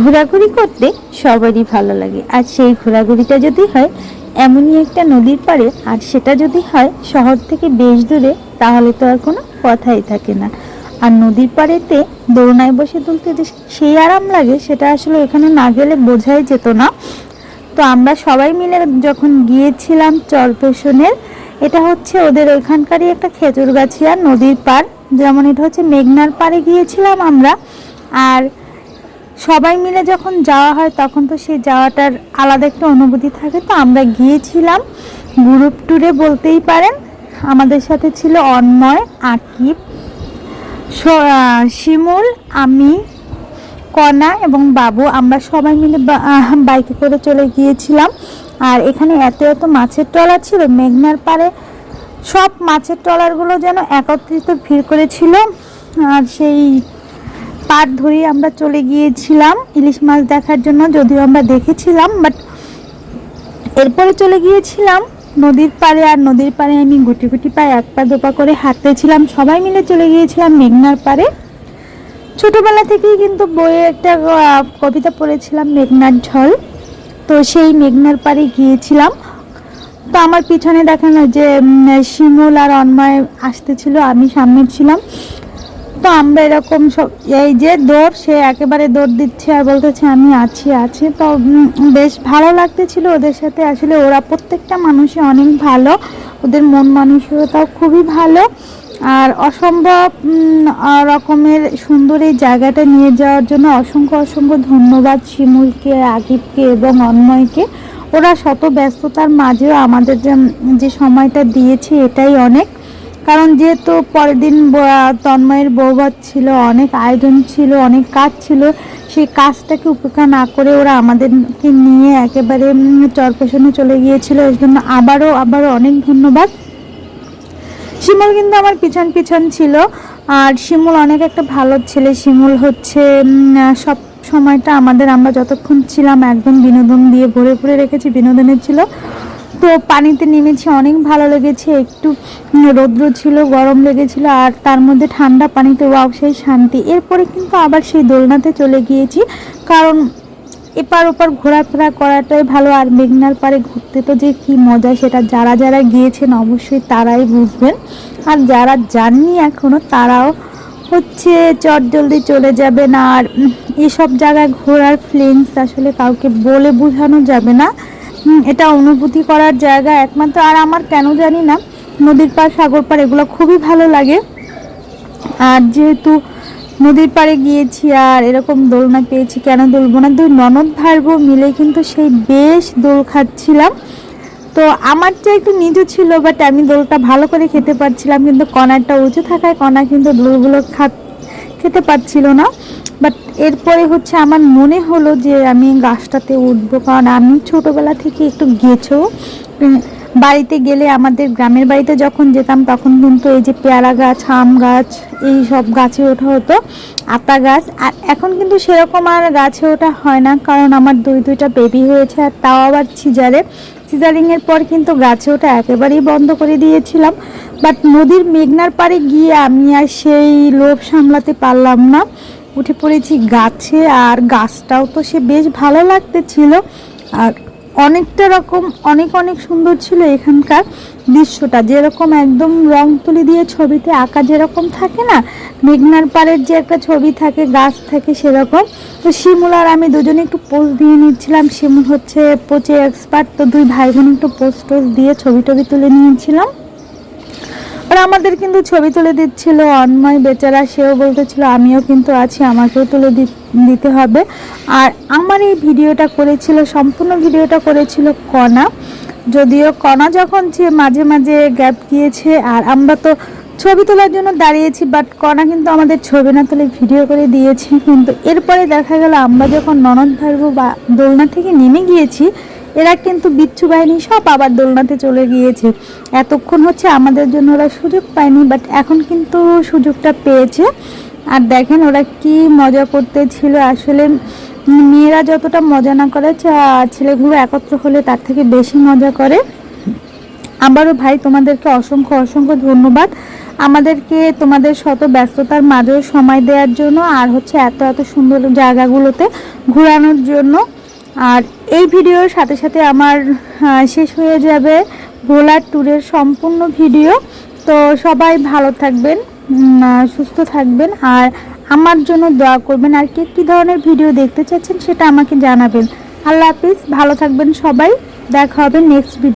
ঘোরাঘুরি করতে সবারই ভালো লাগে। আর সেই ঘোরাঘুরিটা যদি হয়, এমনই একটা নদীর পাড়ে, আর সেটা যদি হয় শহর থেকে বেশ দূরে, তাহলে তো আর কোনো কথাই থাকে না। আর নদীর পাড়েতে দোলনায় বসে তুলতে যে সেই আরাম লাগে, সেটা আসলে এখানে না গেলে বোঝাই যেত না। তো আমরা সবাই মিলে যখন গিয়েছিলাম চরপেশনের এটা হচ্ছে ওদের ওইখানকারই একটা খেজুর গাছিয়া নদীর পাড়। যেমন এটা হচ্ছে মেঘনার পাড়ে গিয়েছিলাম আমরা। আর সবাই মিলে যখন যাওয়া হয়, তখন তো সেই যাওয়াটার আলাদা একটা অনুভূতি থাকে। তো আমরা গিয়েছিলাম গ্রুপ ট্যুরে বলতেই পারেন। আমাদের সাথে ছিল অন্ময়, আকিব শিমুল, আমি কণা এবং বাবু। আমরা সবাই মিলে বাইকে করে চলে গিয়েছিলাম। আর এখানে এত এত মাছের ট্রলার ছিল, মেঘনার পাড়ে সব মাছের ট্রলারগুলো যেন একত্রিত ভিড় করেছিল। আর সেই পাট ধরেই আমরা চলে গিয়েছিলাম ইলিশ মাছ দেখার জন্য, যদিও আমরা দেখেছিলাম বাট এরপরে চলে গিয়েছিলাম নদীর পাড়ে, আর নদীর পাড়ে আমি গুটি গুটি পায়ে এক পা দোপা করে হাঁটতেছিলাম। সবাই মিলে চলে গিয়েছিলাম মেঘনার পাড়ে। ছোটোবেলা থেকেই কিন্তু বইয়ে একটা কবিতা পড়েছিলাম, মেঘনার ঝল তো সেই মেঘনার পাড়ে গিয়েছিলাম। তো আমার পিছনে দেখানো যে শিমুল আর অন্ময় আসতেছিল, আমি সামনে ছিলাম। তো আমরা এরকম সব, এই যে দৌড়, সে একেবারে দৌড় দিচ্ছে আর বলতেছে, আমি আছি আছি। তো বেশ ভালো লাগতেছিল ওদের সাথে। আসলে ওরা প্রত্যেকটা মানুষই অনেক ভালো। ওদের মন মানসিকতাও খুবই ভালো। আর অসম্ভব রকমের সুন্দর এই জায়গাটা নিয়ে যাওয়ার জন্য অসংখ্য অসংখ্য ধন্যবাদ শিমুলকে, আকিবকে এবং অন্ময়কে। ওরা শত ব্যস্ততার মাঝেও আমাদের যে সময়টা দিয়েছে, এটাই অনেক। কারণ যেহেতু পরের দিন তন্ময়ের বৌভাত ছিল, অনেক আয়োজন ছিল, অনেক কাজ ছিল, সেই কাজটাকে উপেক্ষা না করে ওরা আমাদেরকে নিয়ে একেবারে চরপেশনে চলে গিয়েছিল। এর জন্য আবারও আবারও অনেক ধন্যবাদ। শিমুল কিন্তু আমার পিছন পিছন ছিল। আর শিমুল অনেক একটা ভালো ছেলে। শিমুল হচ্ছে সব সময়টা আমাদের আমরা যতক্ষণ ছিলাম একদম বিনোদন দিয়ে ভরে ভরে রেখেছি বিনোদনের ছিল। তো পানিতে নেমেছি, অনেক ভালো লেগেছে। একটু রৌদ্র ছিল, গরম লেগেছিল, আর তার মধ্যে ঠান্ডা পানিতে, ওয়াও, সেই শান্তি। এরপরে কিন্তু আবার সেই দোলনাতে চলে গিয়েছি, কারণ এপার ওপার ঘোরাফেরা করাটাই ভালো, আর মেঘনার পাড়ে ঘুরতে তো যে কি মজা, সেটা যারা যারা গিয়েছেন অবশ্যই তারাই বুঝবেন। আর যারা যাননি এখনও তারাও হচ্ছে চট জলদি চলে যাবেন, আর এসব জায়গায় ঘোরার ফিলিংস আসলে কাউকে বলে বোঝানো যাবে না। এটা অনুভূতি করার জায়গা একমাত্র। আর আমার কেন জানি না, নদীর পাড়, সাগর পাড় এগুলো খুবই ভালো লাগে। আর যেহেতু নদীর পাড়ে গিয়েছি আর এরকম দোলনা পেয়েছি, কেন দুলবো না? দুই ননদ ভাই বোন মিলে কিন্তু সেই বেশ দোল খাচ্ছিলাম। তো আমারটা একটু নিচু ছিল বাট আমি দোলটা ভালো করে খেতে পারছিলাম, কিন্তু কণারটা উঁচু থাকায় কণা কিন্তু দোলগুলো খা খেতে পারছিল না। বাট এরপরে হচ্ছে আমার মনে হলো যে আমি গাছটাতে উঠবো। কারণ আমি ছোটোবেলা থেকে একটু গেছো। বাড়িতে গেলে আমাদের গ্রামের বাড়িতে যখন যেতাম, তখন কিন্তু এই যে পেয়ারা গাছ, আম গাছ, এই সব গাছে ওঠা হতো, আতা গাছ। আর এখন কিন্তু সেরকম আর গাছে ওঠা হয় না, কারণ আমার দুই, দুইটা বেবি হয়েছে আর তাও আবার সিজারে। সিজারিংয়ের পর কিন্তু গাছে ওঠা একেবারেই বন্ধ করে দিয়েছিলাম। বাট নদীর মেঘনার পাড়ে গিয়ে আমি আর সেই লোভ সামলাতে পারলাম না। উঠে পড়েছি গাছে, আর গাছটাও তো সে বেশ ভালো লাগতেছিল। আর অনেকটা রকম, অনেক অনেক সুন্দর ছিল এখানকার দৃশ্যটা। যেরকম একদম রং তুলি দিয়ে ছবিতে আঁকা যেরকম থাকে না, মেঘনার পাড়ের যে একটা ছবি থাকে, গাছ থাকে সেরকম। তো শিমুল আর আমি দুজনে একটু পোজ দিয়ে নিচ্ছিলাম। শিমুল হচ্ছে পচে এক্সপার্ট তো দুই ভাই বোন একটু পোজ টোজ দিয়ে ছবি টবি তুলে নিয়েছিলাম। আর আমাদের কিন্তু ছবি তুলে দিচ্ছিল অন্ময় বেচারা, সেও বলতেছিল, আমিও কিন্তু আছি, আমাকেও তুলে দিতে হবে। আর আমার এই ভিডিওটা করেছিল, সম্পূর্ণ ভিডিওটা করেছিল কণা। যদিও কণা যখন যে মাঝে মাঝে গ্যাপ গিয়েছে আর আমরা তো ছবি তোলার জন্য দাঁড়িয়েছি বাট কণা কিন্তু আমাদের ছবি না তুলে ভিডিও করে দিয়েছে। কিন্তু এরপরে দেখা গেল, আমরা যখন ননদ ভাইবো বা দোলনা থেকে নেমে গিয়েছি এরা কিন্তু বিচ্ছু বাহিনী সব আবার দোলনাতে চলে গিয়েছে। এতক্ষণ হচ্ছে আমাদের জন্য ওরা সুযোগ পায়নি বাট এখন কিন্তু সুযোগটা পেয়েছে। আর দেখেন ওরা কি মজা করতেছিল। আসলে মেয়েরা যতটা মজা না করে ছেলেগুলো একত্র হলে তার থেকে বেশি মজা করে। আবারও ভাই, তোমাদেরকে অসংখ্য অসংখ্য ধন্যবাদ। আমাদেরকে তোমাদের শত ব্যস্ততার মাঝেও সময় দেওয়ার জন্য আর হচ্ছে এত এত সুন্দর জায়গাগুলোতে ঘোরানোর জন্য। আর এই ভিডিওর সাথে সাথে আমার শেষ হয়ে যাবে ভোলার ট্যুরের সম্পূর্ণ ভিডিও। তো সবাই ভালো থাকবেন সুস্থ থাকবেন আর আমার জন্য দোয়া করবেন। আর কে কী ধরনের ভিডিও দেখতে চাচ্ছেন সেটা আমাকে জানাবেন। আল্লাহ হাফিজ, ভালো থাকবেন সবাই। দেখা হবে নেক্সট ভিডিও